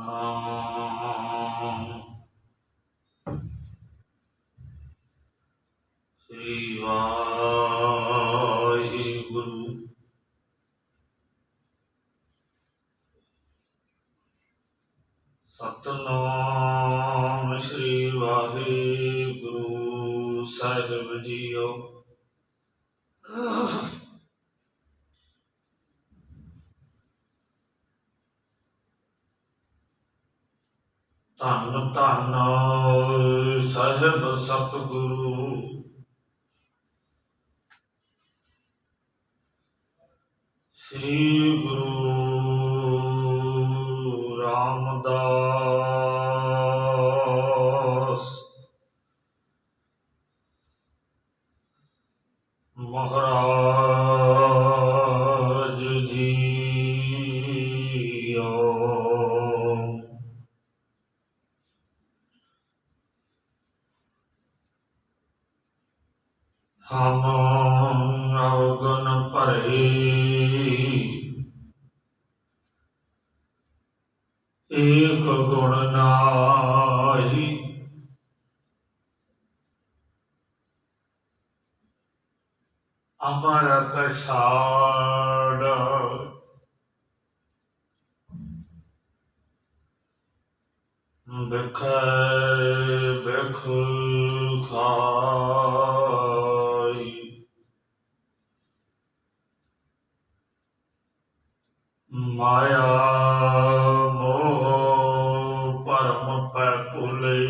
Oh. ਸਤਿਗੁਰੂ। ਸ੍ਰੀ ਗੁਰੂ ਰਾਮਦਾਸ ਮਹਾਰਾਜ ਅਵਗਨ ਏਕ ਗੁਣ ਨਾਹੀ। ਅਮਰਤ ਛਾੜ। ਬਿਖ ਬਿਖ ਖਾਈ ਮਾਇਆ ਮੋਹ ਪਰਮ ਪੈ ਭੁਲੇ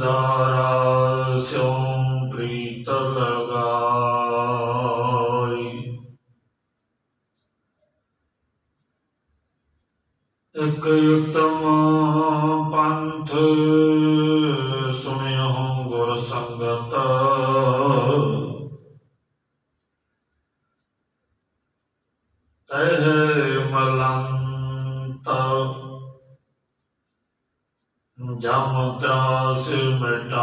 ਦਾ ਜਮ ਤਰਾਸ ਮਿਟਾਈ।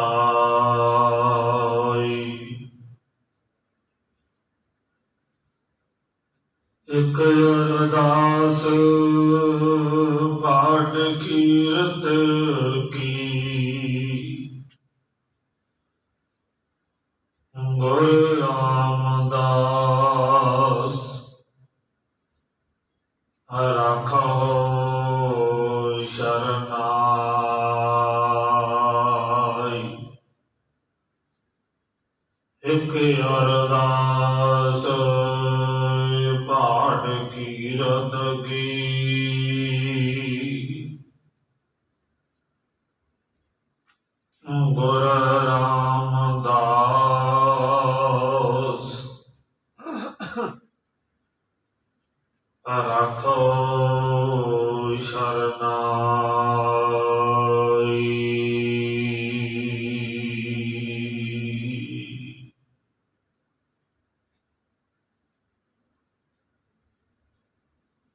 ਇਕ ਅਰਦਾਸ ਇਕ ਅਰਦਾਸ। ਪਾਠ ਕੀਰਤ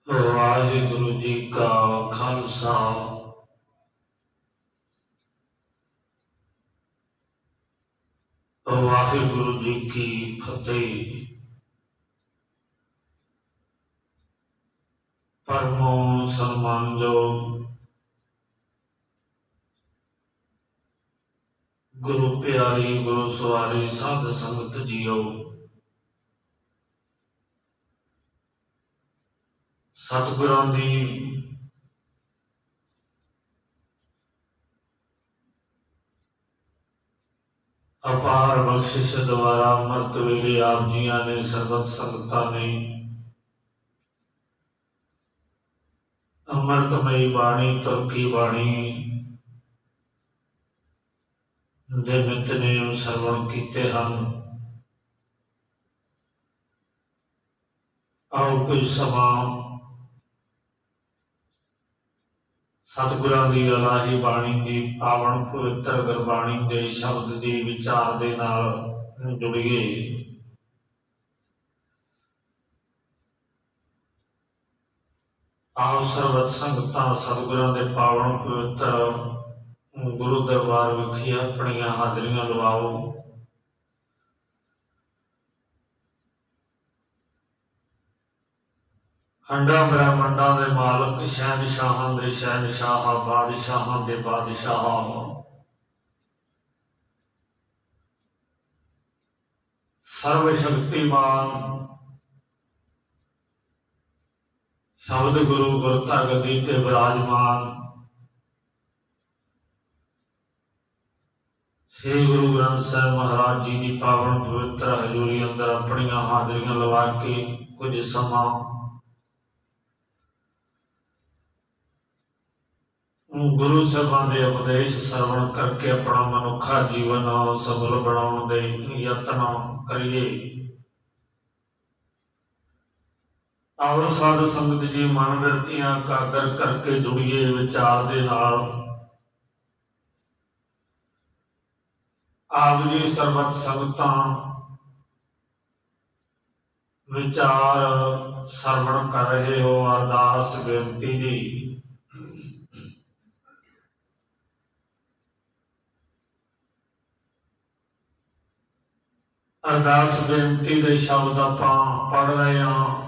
ਵਾਹਿਗੁਰੂ ਜੀ ਕਾ ਖਾਲਸਾ ਵਾਹਿਗੁਰੂ ਜੀ ਕੀ ਫਤਿਹ ਪਰਮੋ ਸਨਮਾਨਯੋਗ ਗੁਰੂ ਪਿਆਰੀ ਗੁਰੂ ਸਵਾਰੀ ਸਾਧ ਸੰਗਤ ਜੀਓ ਸਤਿਗੁਰਾਂ ਦੀ ਅਪਾਰ ਬਖਸ਼ਿਸ਼ ਦੁਆਰਾ ਅੰਮ੍ਰਿਤ ਵੇਲੇ ਆਪ ਜੀਆਂ ਨੇ ਸਰਬਤ ਸੰਗਤਾਂ ਨੇ ਅੰਮ੍ਰਿਤਮਈ ਬਾਣੀ, ਤੁਰਕੀ ਬਾਣੀ ਦੇ ਨਿਤਨੇਮ ਸਰਵਣ ਕੀਤੇ ਹਨ। ਆਓ ਕੁਝ ਸਮਾਂ ਸਤਿਗੁਰਾਂ ਦੀ ਅਲਾਹੀ ਬਾਣੀ ਦੀ ਪਾਵਨ ਪਵਿੱਤਰ ਗੁਰਬਾਣੀ ਦੇ ਸ਼ਬਦ ਦੀ ਵਿਚਾਰ ਦੇ ਨਾਲ ਜੁੜੀਏ ਆਓ ਸਰਬਤ ਸੰਗਤਾਂ ਸਤਿਗੁਰਾਂ ਦੇ ਪਾਵਨ ਪਵਿੱਤਰ ਗੁਰੂ ਦਰਬਾਰ ਵਿਖੇ ਆਪਣੀਆਂ ਹਾਜ਼ਰੀਆਂ ਲਵਾਓ। ਖੰਡਾ ਬ੍ਰਹਮੰਡਾਂ ਦੇ ਮਾਲਕ, ਸ਼ਹਿਨਸ਼ਾਹਾਂ ਦੇ ਸ਼ਹਿਨਸ਼ਾਹ, ਬਾਦਸ਼ਾਹਾਂ ਦੇ ਬਾਦਸ਼ਾਹ। ਸਰਵ ਸ਼ਕਤੀਮਾਨ ਸ਼ਬਦ ਗੁਰੂ ਗੁਰਤਾ ਗੱਦੀ ਤੇ ਵਿਰਾਜਮਾਨ ਸ੍ਰੀ ਗੁਰੂ ਗ੍ਰੰਥ ਸਾਹਿਬ ਮਹਾਰਾਜ ਜੀ ਦੀ ਪਾਵਨ ਪਵਿੱਤਰ ਹਜ਼ੂਰੀ ਅੰਦਰ ਆਪਣੀਆਂ ਹਾਜ਼ਰੀਆਂ ਲਵਾ ਕੇ ਕੁਝ ਸਮਾਂ ਗੁਰੂ ਸਾਹਿਬਾਂ ਦੇ ਉਪਦੇਸ਼ ਸਰਵਣ ਕਰਕੇ ਆਪਣਾ ਮਨੁੱਖਾ ਜੀਵਨ ਸਫਲ ਬਣਾਉਣ ਦੇ ਯਤਨ ਕਰੀਏ। ਆਵਰ ਸਾਧ ਸੰਗਤ ਜੀ ਮਨ ਵਿਰਤੀਆਂ ਕਾਗਰ ਕਰਕੇ ਜੁੜੀਏ ਵਿਚਾਰ ਦੇ ਨਾਲ। ਆਪ ਜੀ ਸਰਬਤ ਸੰਗਤਾਂ ਵਿਚਾਰ ਸਰਵਣ ਕਰ ਰਹੇ ਹੋ ਅਰਦਾਸ ਬੇਨਤੀ ਦੀ ਅਰਦਾਸ ਬੇਨਤੀ ਦੇ ਸ਼ਬਦ ਆਪਾਂ ਪੜ ਰਹੇ ਹਾਂ।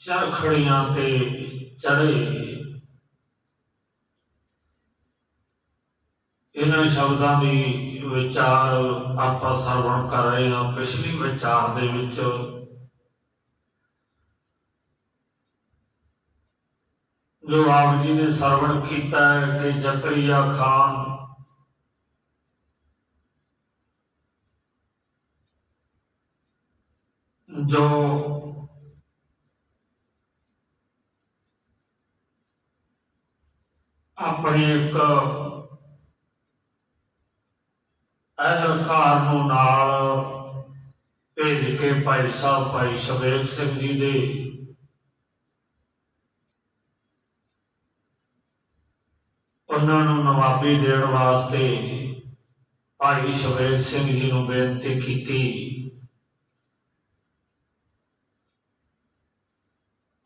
ਚਰਖੜੀਆਂ ਤੇ ਚੜੇ ਇਹਨਾਂ ਸ਼ਬਦਾਂ ਦੀ ਵਿਚਾਰ ਆਪਾਂ ਸਰਵਣ ਕਰ ਰਹੇ ਹਾਂ, ਪਿਛਲੀ ਵਿਚਾਰ ਦੇ ਵਿੱਚ। ਜੋ ਆਪ ਜੀ ਨੇ ਸਰਵਣ ਕੀਤਾ ਹੈ ਕਿ ਜ਼ਕਰੀਆ ਖਾਨ ਜੋ ਆਪਣੀ ਇੱਕ ਅਹਲਕਾਰ ਨੂੰ ਨਾਲ ਭੇਜ ਕੇ ਭਾਈ ਸਾਹਿਬ ਭਾਈ ਸ਼ਬੇਗ ਸਿੰਘ ਜੀ ਦੇ ਉਹਨਾਂ ਨੂੰ ਨਵਾਬੀ ਦੇਣ ਵਾਸਤੇ ਭਾਈ ਸ਼ਬੇਗ ਸਿੰਘ ਜੀ ਨੂੰ ਬੇਨਤੀ ਕੀਤੀ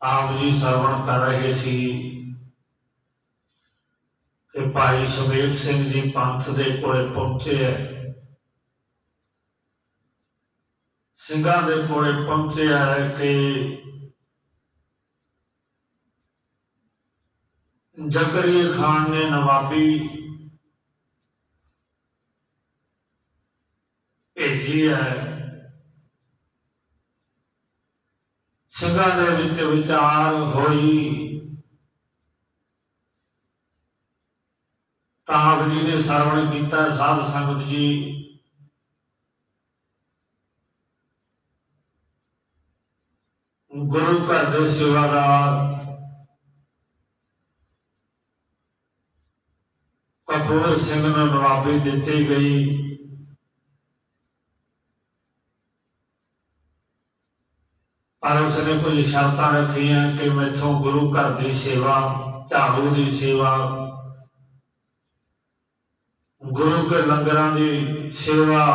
ਆਪ ਜੀ ਸਰਵਣ ਕਰ ਰਹੇ ਸੀ। ਕਿ ਭਾਈ ਸ਼ਬੀਰ ਸਿੰਘ ਜੀ ਪੰਥ ਦੇ ਕੋਲੇ ਪਹੁੰਚੇ ਹੈ ਸਿੰਘਾਂ ਦੇ ਕੋਲੇ ਪਹੁੰਚੇ ਹੈ ਕਿ ਜ਼ਕਰੀਆ ਖਾਨ ਨੇ ਨਵਾਬੀ ਭੇਜੀ ਹੈ ਸਿੰਘਾਂ ਦੇ ਵਿੱਚ ਵਿਚਾਰ ਹੋਈ। ਤਾਂ ਜੀ ਨੇ ਸਰਵਣ ਕੀਤਾ ਸਾਧ ਸੰਗਤ ਜੀ। ਗੁਰੂ ਘਰ ਦੇ ਸੇਵਾਦਾਰ ਕਪੂਰ ਸਿੰਘ ਨੂੰ ਨਵਾਬੀ ਦਿੱਤੀ ਗਈ। ਪਰ ਉਸਨੇ ਕੁਝ ਸ਼ਰਤਾਂ ਰੱਖੀਆਂ ਕਿ ਮੈਥੋਂ ਗੁਰੂ ਘਰ ਦੀ ਸੇਵਾ ਝਾੜੂ ਦੀ ਸੇਵਾ ਗੁਰੂ ਕੇ ਲੰਗਰਾਂ ਦੀ ਸੇਵਾ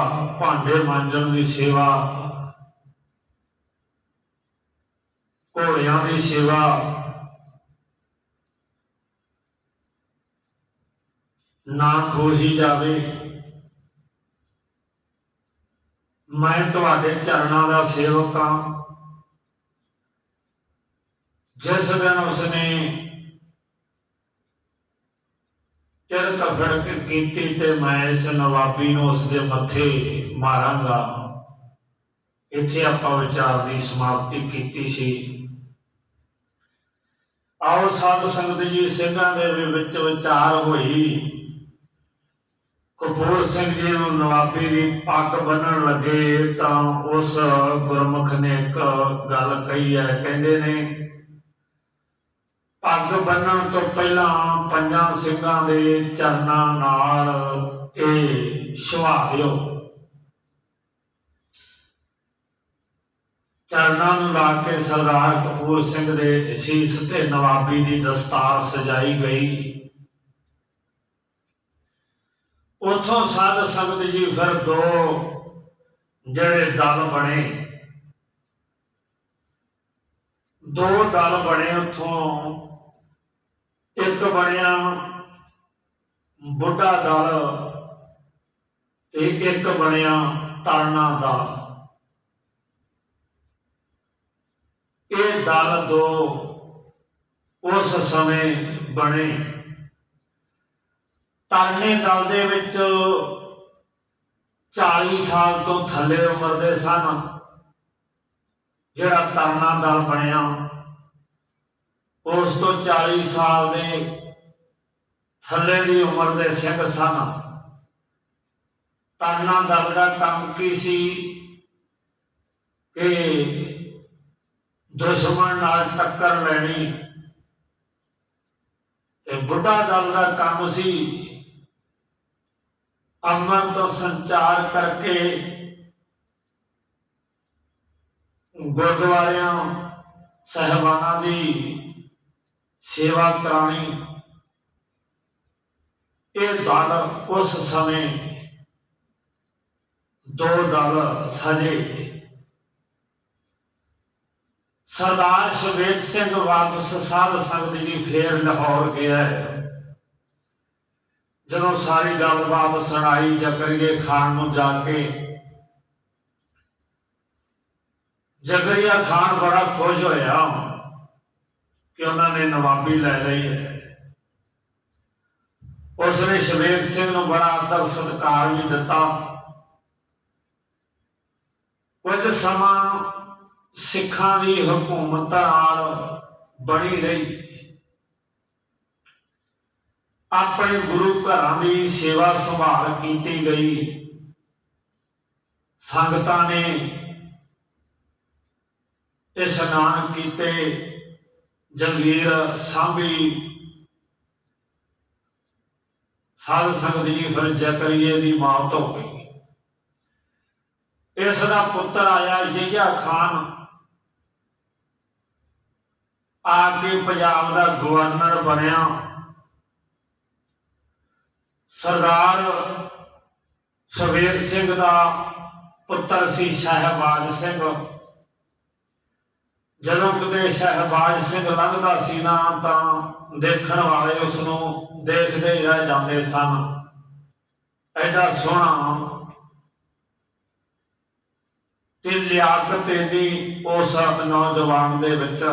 ਭਾਂਡੇ ਮਾਂਜਣ ਦੀ ਸੇਵਾ ਘੋੜਿਆਂ ਦੀ ਸੇਵਾ ਨਾ ਖੋਹੀ ਜਾਵੇ ਮੈਂ ਤੁਹਾਡੇ ਚਰਨਾਂ ਦਾ ਸੇਵਕ ਹਾਂ ਜਿਸ ਦਿਨ ਉਸਨੇ ਤਿਲਕ ਫੜਕ ਕੀਤੀ ਤੇ ਮੈਂ ਇਸ ਨਵਾਬੀ ਨੂੰ ਉਸਦੇ ਮੱਥੇ ਮਾਰਾਂਗਾ। ਇੱਥੇ ਆਪਾਂ ਵਿਚਾਰ ਦੀ ਸਮਾਪਤੀ ਕੀਤੀ ਸੀ। ਆਓ ਸਾਧ ਸੰਗਤ ਜੀ, ਸਿੰਘਾਂ ਦੇ ਵਿੱਚ ਵਿਚਾਰ ਹੋਈ। ਕਪੂਰ ਸਿੰਘ ਜੀ ਨੂੰ ਨਵਾਬੀ ਦੀ ਪੱਗ ਬੰਨਣ ਲੱਗੇ ਤਾਂ ਉਸ ਗੁਰਮੁਖ ਨੇ ਇੱਕ ਗੱਲ ਕਹੀ ਹੈ। ਕਹਿੰਦੇ ਨੇ ਪੱਗ ਬੰਨਣ ਤੋਂ ਪਹਿਲਾਂ ਪੰਜਾਂ ਸਿੰਘਾਂ ਦੇ ਚਰਨਾਂ ਨਾਲ ਇਹ ਛੁਹਾਇਓ ਚਰਨਾਂ ਨੂੰ ਲਾ ਕੇ ਸਰਦਾਰ ਕਪੂਰ ਸਿੰਘ ਦੇ ਸੀਸ ਤੇ ਨਵਾਬੀ ਦੀ ਦਸਤਾਰ ਸਜਾਈ ਗਈ। ਉਥੋਂ ਸਾਧ ਸੰਗਤ ਜੀ ਫਿਰ ਦੋ ਜਿਹੜੇ ਦਲ ਬਣੇ। ਦੋ ਦਲ ਬਣੇ ਉਥੋਂ ਇੱਕ ਬਣਿਆ ਬੁੱਢਾ ਦਲ ਤੇ ਇੱਕ ਬਣਿਆ ਤਰਨਾ ਦਲ। ਇਹ ਦਲ ਦੋ ਉਸ ਸਮੇਂ ਬਣੇ। ਤਰਨੇ ਦਲ ਦੇ ਵਿੱਚ 40 ਸਾਲ ਤੋਂ ਥੱਲੇ ਉਮਰ ਦੇ ਸਨ। ਜਿਹੜਾ ਤਰਨਾ ਦਲ ਬਣਿਆ ਉਸ ਤੋਂ 40 ਸਾਲ ਦੇ ਥੱਲੇ ਦੀ ਉਮਰ ਦੇ ਸਿੰਘ ਸਨ। ਤਰਨਾ ਦਲ ਦਾ ਕੰਮ ਕੀ ਸੀ? ਕਿ ਦੁਸ਼ਮਣ ਨਾਲ ਟੱਕਰ ਲੈਣੀ। ਤੇ ਬੁੱਢਾ ਦਲ ਦਾ ਕੰਮ ਸੀ ਅਮਨ ਤੋਂ ਸੰਚਾਰ ਕਰਕੇ ਗੁਰਦੁਆਰਿਆਂ ਸਹਿਬਾਨਾਂ ਦੀ ਸੇਵਾ ਕਰਾਣੀ ਇਹ ਦਲ ਉਸ ਸਮੇਂ ਦੋ ਦਲ ਸਜੇ। ਸਰਦਾਰ ਸ਼ਵੇਤ ਸਿੰਘ ਵਾਪਸ ਸਾਧ ਸੰਗਤ ਜੀ ਫੇਰ ਲਾਹੌਰ ਗਿਆ ਜਦੋਂ ਸਾਰੀ ਗੱਲਬਾਤ ਸੁਣਾਈ, ਜਕਰੀਏ ਖਾਨ ਨੂੰ ਜਾ ਕੇ ਜਕਰੀਆ ਖਾਨ ਬੜਾ ਖੁਸ਼ ਹੋਇਆ। ਕਿ ਉਹਨਾਂ ਨੇ ਨਵਾਬੀ ਲੈ ਲਈ ਹੈ। ਉਸਨੇ ਸ਼ਵੇਤ ਸਿੰਘ ਨੂੰ ਬੜਾ ਆਦਰ ਸਤਿਕਾਰ ਵੀ ਦਿੱਤਾ। ਕੁਝ ਸਮਾਂ ਸਿੱਖਾਂ ਦੀ ਹਕੂਮਤ ਨਾਲ ਬਣੀ ਰਹੀ। ਆਪਣੇ ਗੁਰੂ ਘਰਾਂ ਦੀ ਸੇਵਾ ਸੰਭਾਲ ਕੀਤੀ ਗਈ। ਸੰਗਤਾਂ ਨੇ ਇਸ਼ਨਾਨ ਕੀਤੇ ਜੰਗੀਰ ਸਾਂਭੀ। ਸਾਧ ਸੰਗਤ ਜੀ, ਫਿਰ ਜ਼ਕਰੀਏ ਦੀ ਮੌਤ ਹੋ ਗਈ। ਇਸ ਦਾ ਪੁੱਤਰ ਆਇਆ ਜੀਆ ਖਾਨ। ਆ ਕੇ ਪੰਜਾਬ ਦਾ ਗਵਰਨਰ ਬਣਿਆ। ਸਰਦਾਰ ਸ਼ਵੇਰ ਸਿੰਘ ਦਾ ਪੁੱਤਰ ਸੀ ਸ਼ਹਿਬਾਜ਼ ਸਿੰਘ। ਜਦੋਂ ਕਿਤੇ ਸ਼ਹਿਬਾਜ਼ ਸਿੰਘ ਲੰਘਦਾ ਸੀ ਨਾ, ਤਾਂ ਦੇਖਣ ਵਾਲੇ ਉਸ ਨੂੰ ਦੇਖਦੇ ਰਹਿ ਜਾਂਦੇ ਸਨ। ਐਡਾ ਸੋਹਣਾ ਤੇ ਲਿਆਕਤ ਇੰਨੀ ਉਸ ਨੌਜਵਾਨ ਦੇ ਵਿੱਚ।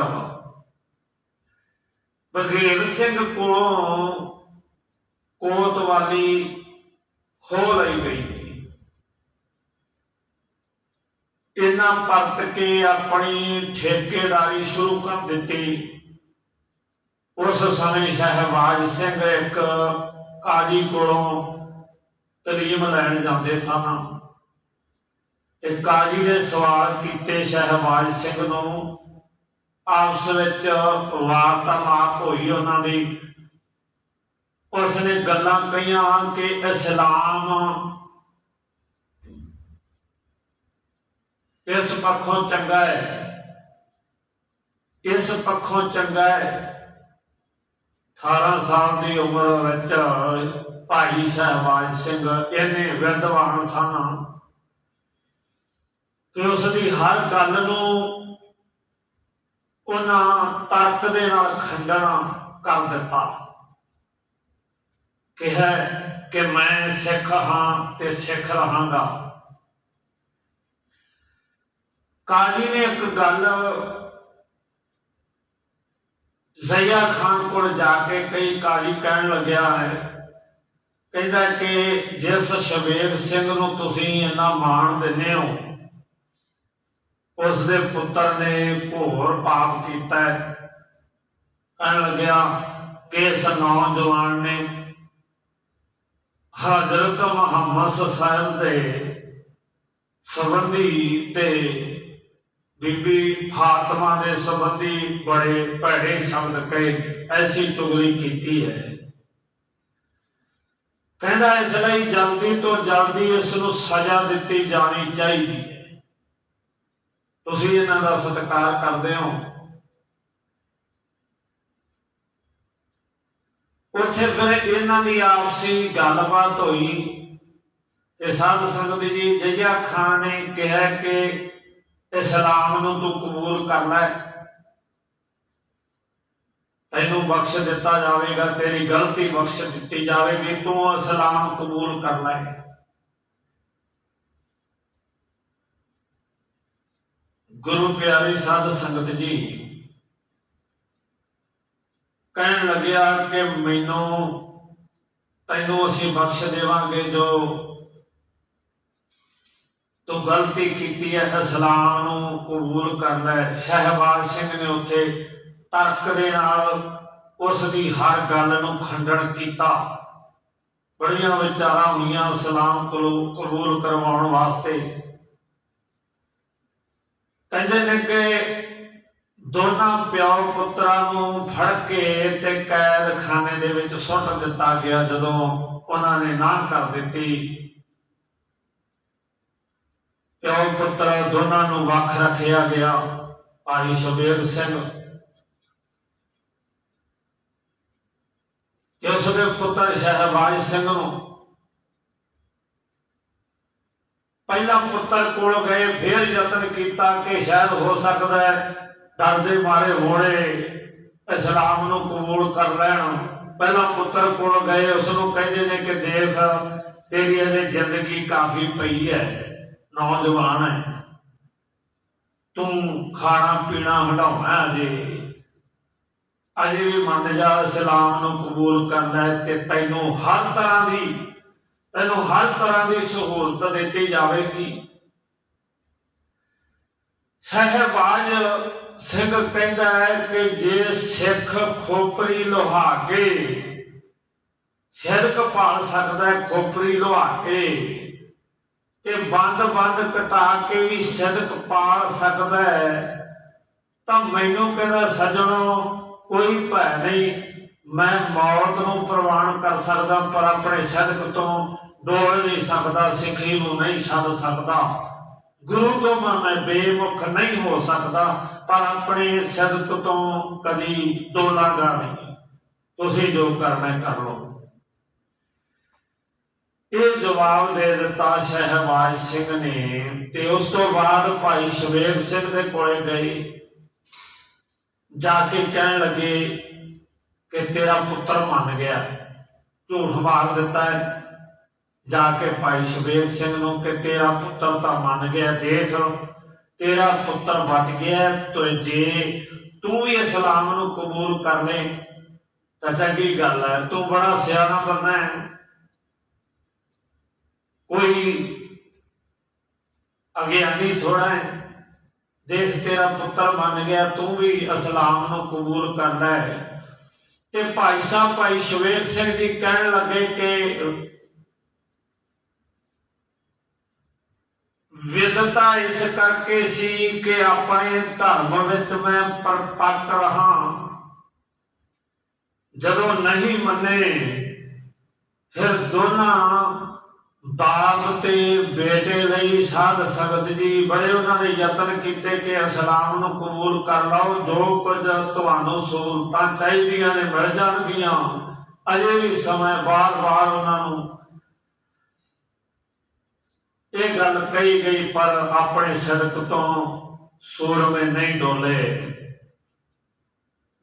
ਬਘੇਲ ਸਿੰਘ ਕੋਲੋਂ ਕੋਤਵਾਲੀ ਹੋ ਲਈ ਗਈ। ਇਹਨਾਂ ਪਰਤ ਕੇ ਆਪਣੀ ਠੇਕੇਦਾਰੀ ਸ਼ੁਰੂ ਕਰ ਦਿੱਤੀ। ਉਸ ਸਮੇਂ ਸ਼ਹਿਬਾਜ਼ ਸਿੰਘ ਇੱਕ ਕਾਜੀ ਕੋਲੋਂ ਤਲੀਮ ਲੈਣ ਜਾਂਦੇ ਸਨ ਤੇ ਕਾਜੀ ਨੇ ਸਵਾਲ ਕੀਤੇ ਸ਼ਹਿਬਾਜ਼ ਸਿੰਘ ਨੂੰ। ਆਪਸ ਵਿੱਚ ਵਾਰਤਾਲਾਪ ਹੋਈ ਉਹਨਾਂ ਦੀ। ਉਸ ਨੇ ਗੱਲਾਂ ਕਹੀਆਂ ਕਿ ਇਸਲਾਮ ਇਸ ਪੱਖੋਂ ਚੰਗਾ ਹੈ। ਇਸ ਪੱਖੋਂ ਚੰਗਾ ਹੈ। 18 ਸਾਲ ਦੀ ਉਮਰ ਵਿੱਚ ਭਾਈ ਸ਼ਹਿਬਾਜ਼ ਸਿੰਘ ਇਹਨੇ ਵਿਦਵਾਨ ਸਨ ਕਿ ਉਸ ਦੀ ਹਰ ਗੱਲ ਨੂੰ ਉਹਨਾਂ ਤਰਕ ਦੇ ਨਾਲ ਖੰਡਣਾ ਕਰ ਦਿੱਤਾ। ਕਿਹਾ ਕਿ ਮੈਂ ਸਿੱਖ ਹਾਂ ਤੇ ਸਿੱਖ ਰਹਾਂਗਾ। ਕਾਜੀ ਨੇ ਇੱਕ ਗੱਲ ਜ਼ਈਆ ਖਾਨ ਕੋਲ ਜਾ ਕੇ ਕਈ ਕਾਜੀ ਕਹਿਣ ਲੱਗਿਆ ਹੈ, ਕਹਿੰਦਾ ਕਿ ਜਿਸ ਸ਼ਬੇਗ ਸਿੰਘ ਨੂੰ ਤੁਸੀਂ ਇੰਨਾ ਮਾਣ ਦਿੰਦੇ ਹੋ ਉਸ ਦੇ ਪੁੱਤਰ ਨੇ ਘੋਰ ਪਾਪ ਕੀਤਾ ਕਹਿਣ ਲੱਗਿਆ ਕਿ ਇਸ ਨੌਜਵਾਨ ਨੇ ਹਜ਼ਰਤ ਮੁਹੰਮਦ ਸਾਹਿਬ ਦੇ ਸੰਬੰਧੀ ਤੇ ਬੀਬੀ ਫਾਤਮਾ ਦੇ ਸੰਬੰਧੀ ਬੜੇ ਭੈੜੇ ਸ਼ਬਦ ਕਹੇ, ਐਸੀ ਚੁਗਲੀ ਕੀਤੀ ਹੈ। ਕਹਿੰਦਾ, ਇਸ ਲਈ ਜਲਦੀ ਤੋਂ ਜਲਦੀ ਇਸ ਨੂੰ ਸਜ਼ਾ ਦਿੱਤੀ ਜਾਣੀ ਚਾਹੀਦੀ ਹੈ। ਤੁਸੀਂ ਇਹਨਾਂ ਦਾ ਸਤਿਕਾਰ ਕਰਦੇ ਹੋ। ਉੱਥੇ ਫਿਰ ਇਹਨਾਂ ਦੀ ਆਪਸੀ ਗੱਲਬਾਤ ਹੋਈ ਤੇ ਸਾਧ ਸੰਗਤ ਜੀ, ਜਜਾ ਖਾਨ ਨੇ ਕਿਹਾ ਕਿ ਇਸਲਾਮ ਨੂੰ ਤੂੰ ਕਬੂਲ ਕਰ ਲੈ। ਤੈਨੂੰ ਬਖਸ਼ ਦਿੱਤਾ ਜਾਵੇਗਾ, ਤੇਰੀ ਗਲਤੀ ਬਖਸ਼ ਦਿੱਤੀ ਜਾਵੇਗੀ, ਤੂੰ ਇਸਲਾਮ ਕਬੂਲ ਕਰ ਲੈ। ਗੁਰੂ ਪਿਆਰੀ ਸਾਧ ਸੰਗਤ ਜੀ, ਕਹਿਣ ਲੱਗਿਆ ਕਿ ਮੈਨੂੰ ਤੈਨੂੰ ਅਸੀਂ ਬਖਸ਼ ਦੇਵਾਂਗੇ ਜੋ ਤੂੰ ਗਲਤੀ ਕੀਤੀ ਹੈ ਇਸਲਾਮ ਨੂੰ ਕਬੂਲ ਕਰ ਲੈ ਸ਼ਹਿਬਾਜ਼ ਸਿੰਘ ਨੇ ਉੱਥੇ ਤਰਕ ਦੇ ਨਾਲ ਉਸ ਦੀ ਹਰ ਗੱਲ ਨੂੰ ਖੰਡਨ ਕੀਤਾ। ਬੜੀਆਂ ਵਿਚਾਰਾਂ ਹੋਈਆਂ ਇਸਲਾਮ ਕਬੂਲ ਕਰਵਾਉਣ ਵਾਸਤੇ। ਕਹਿੰਦੇ ਨੇ ਕਿ ਦੋਨਾਂ ਪਿਓ ਪੁੱਤਰਾਂ ਨੂੰ ਫੜ ਕੇ ਤੇ ਕੈਦਖਾਨੇ ਦੇ ਵਿੱਚ ਸੁੱਟ ਦਿੱਤਾ ਗਿਆ ਜਦੋਂ ਉਹਨਾਂ ਨੇ ਨਾ ਕਰ ਦਿੱਤੀ। ਪਿਓ ਪੁੱਤਰ ਦੋਨਾਂ ਨੂੰ ਵੱਖ ਰੱਖਿਆ ਗਿਆ, ਭਾਈ ਸ਼ਬੀਰ ਸਿੰਘ। ਤੇ ਉਸ ਦੇ ਪੁੱਤਰ ਸ਼ਹਿਬਾਜ਼ ਸਿੰਘ ਨੂੰ ਪਹਿਲਾ ਪੁੱਤਰ ਕੋਲ ਗਏ, ਫਿਰ ਯਤਨ ਕੀਤਾ ਕਿ ਸ਼ਾਇਦ ਹੋ ਸਕਦਾ ਹੈ ਡਰ ਦੇ ਮਾਰੇ ਹੋਣੇ, ਇਸਲਾਮ ਨੂੰ ਕਬੂਲ ਕਰ ਲੈਣ। ਪਹਿਲਾ ਪੁੱਤਰ ਕੋਲ ਗਏ, ਉਸ ਨੂੰ ਕਹਿੰਦੇ ਨੇ ਕਿ ਦੇਖ, ਤੇਰੀ ਅਜੇ ਜ਼ਿੰਦਗੀ ਕਾਫੀ ਪਈ ਹੈ। ਨੌਜਵਾਨ ਹੈ। ਤੂੰ ਖਾਣਾ ਪੀਣਾ ਹਟਾਉਣਾ ਅਜੇ। ਅਜੇ ਵੀ ਮੰਨ ਜਾ, ਇਸਲਾਮ ਨੂੰ ਕਬੂਲ ਕਰਦਾ ਲੈ ਤੇ ਤੈਨੂੰ ਹਰ ਤਰ੍ਹਾਂ ਦੀ, ਤੈਨੂੰ ਹਰ ਤਰ੍ਹਾਂ ਦੀ ਸਹੂਲਤ ਦਿੱਤੀ ਜਾਵੇਗੀ। ਸਹਿਬਾਜ਼ ਸਿੰਘ ਕਹਿੰਦਾ ਹੈ ਕਿ ਜੇ ਸਿੱਖ ਖੋਪਰੀ ਲੋਹਾ ਕੇ, ਸਿਰਕ ਪਾਲ ਸਕਦਾ ਹੈ ਖੋਪਰੀ ਲੋਹਾ ਕੇ। ਤੇ ਬੰਦ ਬੰਦ ਕਟਾ ਕੇ ਵੀ ਸਿਦਕ ਪਾਲ ਸਕਦਾ ਹੈ, ਤਾਂ ਮੈਨੂੰ ਕਹਿੰਦਾ ਸਜਣੋ, ਕੋਈ ਭੈ ਨਹੀਂ, ਮੈਂ ਮੌਤ ਨੂੰ ਪ੍ਰਵਾਨ ਕਰ ਸਕਦਾ, ਪਰ ਆਪਣੇ ਸਿਦਕ ਤੋਂ ਡੋਲ ਨਹੀਂ ਸਕਦਾ, ਸਿੱਖੀ ਨੂੰ ਨਹੀਂ ਛੱਡ ਸਕਦਾ। ਗੁਰੂ ਤੋਂ ਮੈਂ ਬੇਮੁਖ ਨਹੀਂ ਹੋ ਸਕਦਾ, ਪਰ ਆਪਣੇ ਸਿਦਕ ਤੋਂ ਕਦੀ ਡੋਲਾਂਗਾ ਨਹੀਂ। ਤੁਸੀਂ ਜੋ ਕਰਨਾ ਕਰ ਲਓ। ਇਹ ਜਵਾਬ ਦੇ ਦਿੱਤਾ ਸ਼ਹਿਬਾਜ਼ ਸਿੰਘ ਨੇ ਤੇ ਉਸ ਤੋਂ ਬਾਅਦ ਭਾਈ ਸ਼ਵੇਬ ਸਿੰਘ ਦੇ ਕੋਲੇ ਗਏ ਜਾ ਕੇ ਕਹਿਣ ਲੱਗੇ ਕਿ ਤੇਰਾ ਪੁੱਤਰ ਮੰਨ ਗਿਆ, ਝੂਠ ਮਾਰ ਦਿੱਤਾ ਹੈ। ਜਾ ਕੇ ਭਾਈ ਸ਼ਬੀਰ ਸਿੰਘ ਨੂੰ ਕਿ ਤੇਰਾ ਪੁੱਤਰ ਤਾਂ ਮੰਨ ਗਿਆ, ਦੇਖ ਤੇਰਾ ਪੁੱਤਰ ਬਚ ਗਿਆ ਤੇ ਜੇ ਤੂੰ ਵੀ ਇਸਲਾਮ ਨੂੰ ਕਬੂਲ ਕਰ ਲੈ ਤਾਂ ਚੰਗੀ ਗੱਲ ਹੈ, ਤੂੰ ਬੜਾ ਸਿਆਣਾ ਬੰਦਾ ਹੈ। ਕੋਈ ਅਗਿਆਨੀ ਥੋੜਾ ਹੈ। ਦੇਖ ਤੇਰਾ ਪੁੱਤਰ ਮੰਨ ਗਿਆ, ਤੂੰ ਵੀ ਇਸਲਾਮ ਨੂੰ ਕਬੂਲ ਕਰ ਲੈ ਤੇ ਭਾਈ ਸਾਹਿਬ, ਭਾਈ ਸ਼ਵੇਰ ਸਿੰਘ ਜੀ ਕਹਿਣ ਲੱਗੇ ਕਿ ਵਿਦਤਾ ਇਸ ਕਰਕੇ ਸੀ ਕਿ ਆਪਣੇ ਧਰਮ ਵਿੱਚ ਮੈਂ ਪਰਪੱਕ ਰਹਾ ਜਦੋਂ ਨਹੀਂ ਮੰਨੇ, ਫਿਰ ਦੋਨਾਂ ਬਾਪ ਤੇ ਬੇਟੇ ਲਈ ਸਾਧ ਸੰਗਤ ਜੀ, ਬੜੇ ਉਹਨਾਂ ਨੇ ਯਤਨ ਕੀਤੇ ਕਿ ਇਸਲਾਮ ਨੂੰ ਕਬੂਲ ਕਰ ਲਓ, ਜੋ ਕੁਝ ਤੁਹਾਨੂੰ ਸਹੂਲਤਾਂ ਚਾਹੀਦੀਆਂ ਨੇ ਮਿਲ ਜਾਣਗੀਆਂ। ਅਜੇ ਵੀ ਸਮਾਂ ਬਾਰ-ਬਾਰ ਉਹਨਾਂ ਨੂੰ ਇਹ ਗੱਲ ਕਹੀ ਗਈ, ਪਰ ਆਪਣੇ ਸਦਕ ਤੋਂ ਸੂਰਮੇ ਨਹੀਂ ਡੋਲੇ।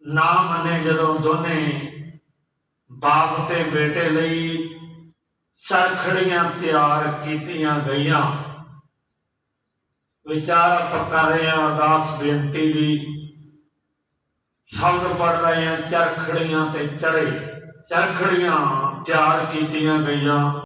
ਨਾ ਮੰਨੇ ਜਦੋਂ ਦੋਨੇ ਬਾਪ ਤੇ ਬੇਟੇ ਲਈ ਸਰਖੜੀਆਂ ਤਿਆਰ ਕੀਤੀਆਂ ਗਈਆਂ। ਵਿਚਾਰ ਆਪਾਂ ਕਰ ਰਹੇ ਹਾਂ, ਅਰਦਾਸ ਬੇਨਤੀ ਦੀ। ਸ਼ਬਦ ਪੜ ਰਹੇ ਹਾਂ, ਚਰਖੜੀਆਂ ਤੇ ਚੜੇ ਚਰਖੜੀਆਂ ਤਿਆਰ ਕੀਤੀਆਂ ਗਈਆਂ।